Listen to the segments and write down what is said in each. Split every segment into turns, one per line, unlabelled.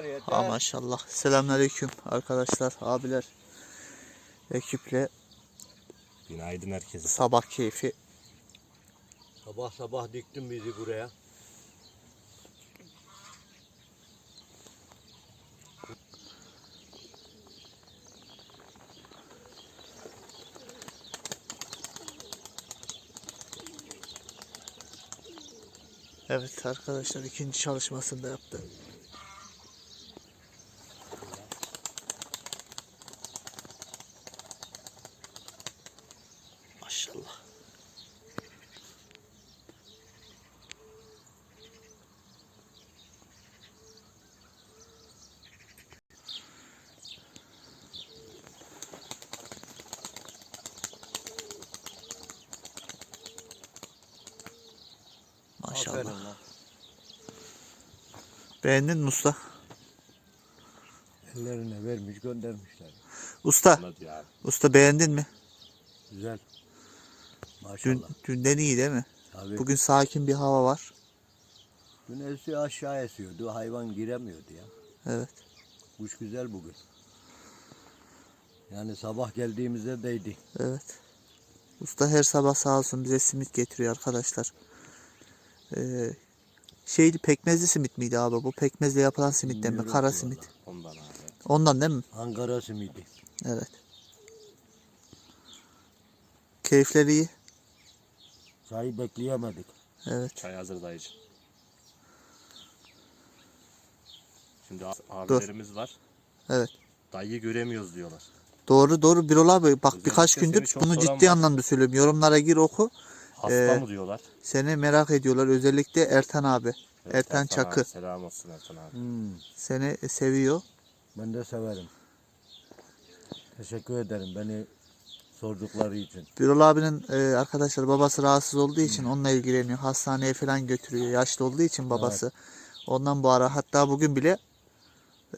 Yeter yeter.
Ha maşallah. Selamünaleyküm arkadaşlar, abiler. Ekiple
Günaydın herkese.
sabah keyfi.
Sabah sabah diktin bizi buraya.
Evet arkadaşlar ikinci çalışmasını da yaptı. Maşallah.
Aferin lan.
Beğendin mi usta?
Ellerine vermiş göndermişler.
Usta,
Anladı ya.
usta beğendin mi?
Güzel.
Dün,
Maşallah.
dünden iyi değil mi?
Tabii.
Bugün sakin bir hava var.
Dün esiyor aşağı esiyordu. Hayvan giremiyordu ya.
Evet.
Kuş güzel bugün. Yani sabah geldiğimizde değdi.
Evet. Usta her sabah sağ olsun bize simit getiriyor arkadaşlar. Ee, şeydi pekmezli simit miydi abi? Bu pekmezle yapılan simitten mi?
Bilmiyorum
Kara
ki
simit.
Ondan abi.
Ondan değil mi?
Ankara simidi.
Evet. Keyifleri iyi.
Çayı bekleyemedik.
Evet.
Çay hazır dayıcı. Şimdi a- abilerimiz var.
Evet.
Dayıyı göremiyoruz diyorlar.
Doğru doğru Birol abi bak
Özellikle
birkaç
seni
gündür
çok
bunu
soran
ciddi
var.
anlamda söylüyorum. Yorumlara gir oku.
Hasta
Ee,
mı diyorlar?
Seni merak ediyorlar. Özellikle Ertan abi.
Evet,
Ertan Çakı.
abi, selam olsun Ertan abi.
Hmm,
Seni seviyor.
ben de severim. Teşekkür ederim beni sordukları için.
Birol abinin e, arkadaşlar babası rahatsız olduğu için onunla ilgileniyor. Hastaneye falan götürüyor. Yaşlı olduğu için babası. Ondan bu ara hatta bugün bile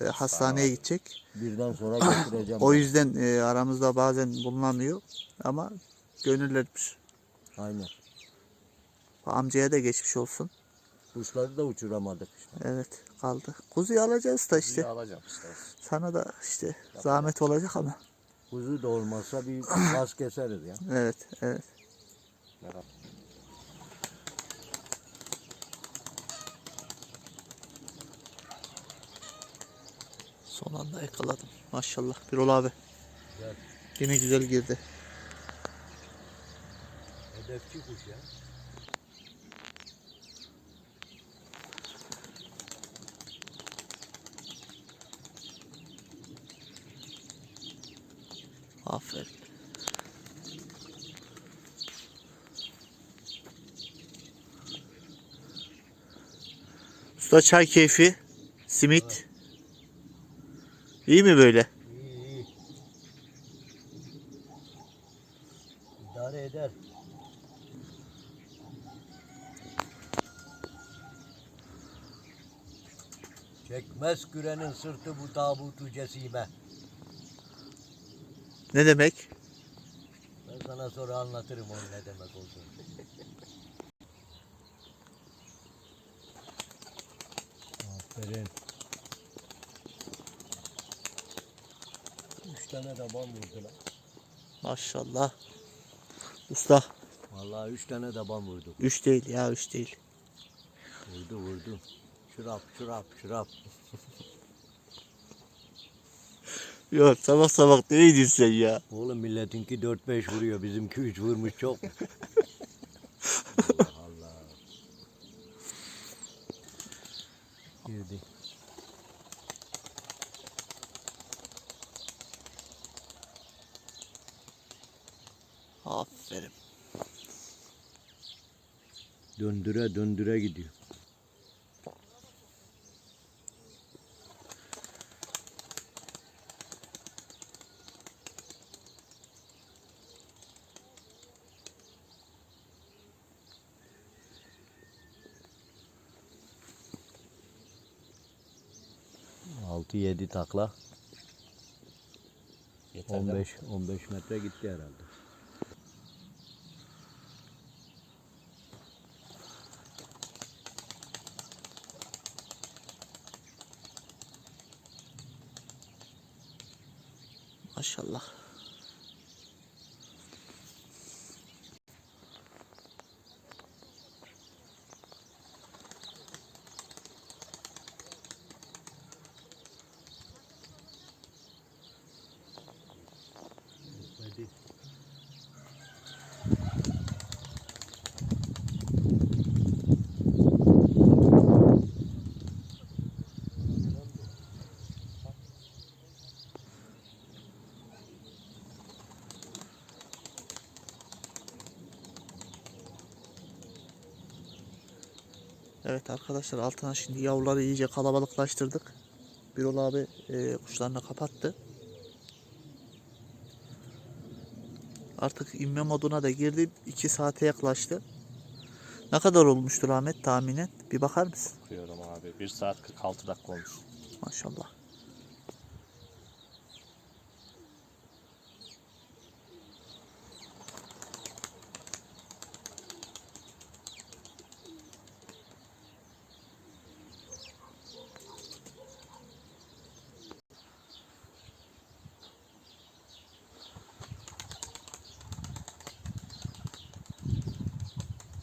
e, hastaneye gidecek.
Birden sonra götüreceğim.
O yüzden e, aramızda bazen bulunamıyor. Ama gönüllermiş.
Aynen.
Amcaya da geçmiş olsun.
Kuşları da uçuramadık işte.
Evet kaldı. Kuzuyu alacağız da
İşte.
işte.
alacağım işte.
Sana da işte zahmet olacak ama.
Kuzu da olmazsa bir gaz keseriz ya.
Evet evet.
Merhaba.
Son anda yakaladım. Maşallah. Birol abi.
Güzel.
Yine güzel girdi.
Hedefçi kuş ya.
Aferin. Usta çay keyfi, simit. İyi mi böyle?
İyi iyi. İdare eder. Çekmez kürenin sırtı bu tabutu cesime.
Ne demek?
Ben sana sonra anlatırım onun ne demek olduğunu. Aferin. Üç tane daban vurdu lan.
Maşallah. Usta
Vallahi üç tane daban vurdu.
3 değil ya 3 değil.
Vurdu vurdu. Şırap şırap şırap.
Yok sabah sabah neydin sen ya?
Oğlum milletinki 4-5 vuruyor. Bizimki 3 vurmuş çok? Allah Allah. Girdi.
Aferin.
Döndüre döndüre gidiyor. 6-7 takla. 15 15 metre gitti herhalde.
Maşallah. Evet arkadaşlar altına şimdi yavruları iyice kalabalıklaştırdık. Birol abi e, kuşlarını kapattı. Artık inme moduna da girdi. 2 saate yaklaştı. Ne kadar olmuştur Ahmet tahminen? Bir bakar mısın?
Bakıyorum abi. 1 saat 46 dakika olmuş.
Maşallah.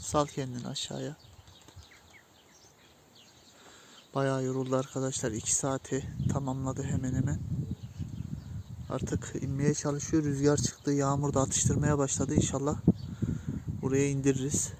Sal kendini aşağıya. Bayağı yoruldu arkadaşlar. 2 saati tamamladı hemen hemen. Artık inmeye çalışıyor. Rüzgar çıktı. Yağmur da atıştırmaya başladı. İnşallah buraya indiririz.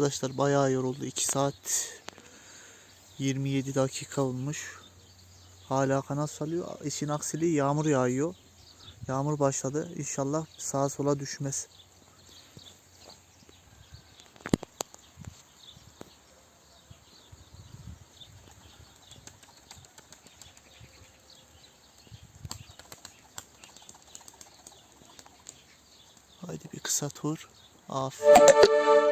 Arkadaşlar bayağı yoruldu. 2 saat 27 dakika olmuş. Hala kanat salıyor. İşin aksiliği yağmur yağıyor. Yağmur başladı. İnşallah sağa sola düşmez. Haydi bir kısa tur. Aferin.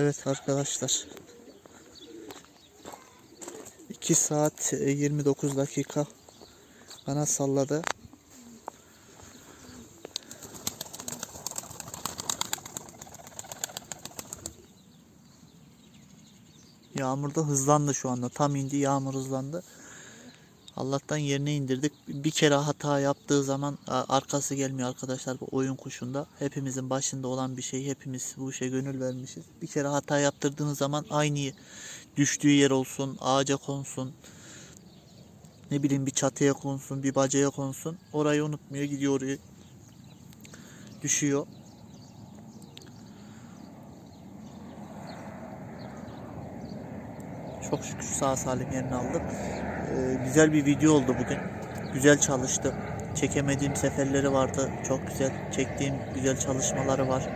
Evet arkadaşlar. 2 saat e, 29 dakika bana salladı. Yağmur da hızlandı şu anda. Tam indi yağmur hızlandı. Allah'tan yerine indirdik. Bir kere hata yaptığı zaman arkası gelmiyor arkadaşlar bu oyun kuşunda. Hepimizin başında olan bir şey. Hepimiz bu işe gönül vermişiz. Bir kere hata yaptırdığınız zaman aynı düştüğü yer olsun, ağaca konsun, ne bileyim bir çatıya konsun, bir bacaya konsun. Orayı unutmuyor, gidiyor oraya düşüyor. Çok şükür sağ salim yerini aldık. Ee, güzel bir video oldu bugün. Güzel çalıştı. Çekemediğim seferleri vardı. Çok güzel. Çektiğim güzel çalışmaları var.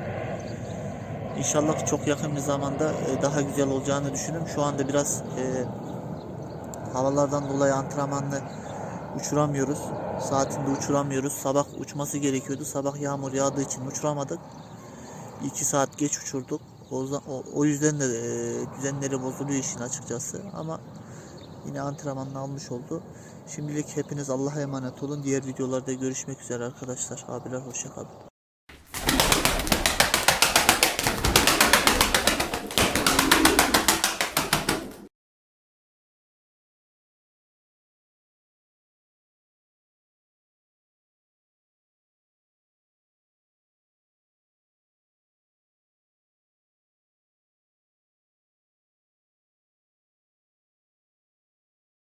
İnşallah çok yakın bir zamanda e, daha güzel olacağını düşünüyorum. Şu anda biraz e, havalardan dolayı antrenmanlı uçuramıyoruz. Saatinde uçuramıyoruz. Sabah uçması gerekiyordu. Sabah yağmur yağdığı için uçuramadık. 2 saat geç uçurduk. O, o, o yüzden de e, düzenleri bozuluyor işin açıkçası. Ama yine antrenmanını almış oldu. Şimdilik hepiniz Allah'a emanet olun. Diğer videolarda görüşmek üzere arkadaşlar. Abiler hoşçakalın.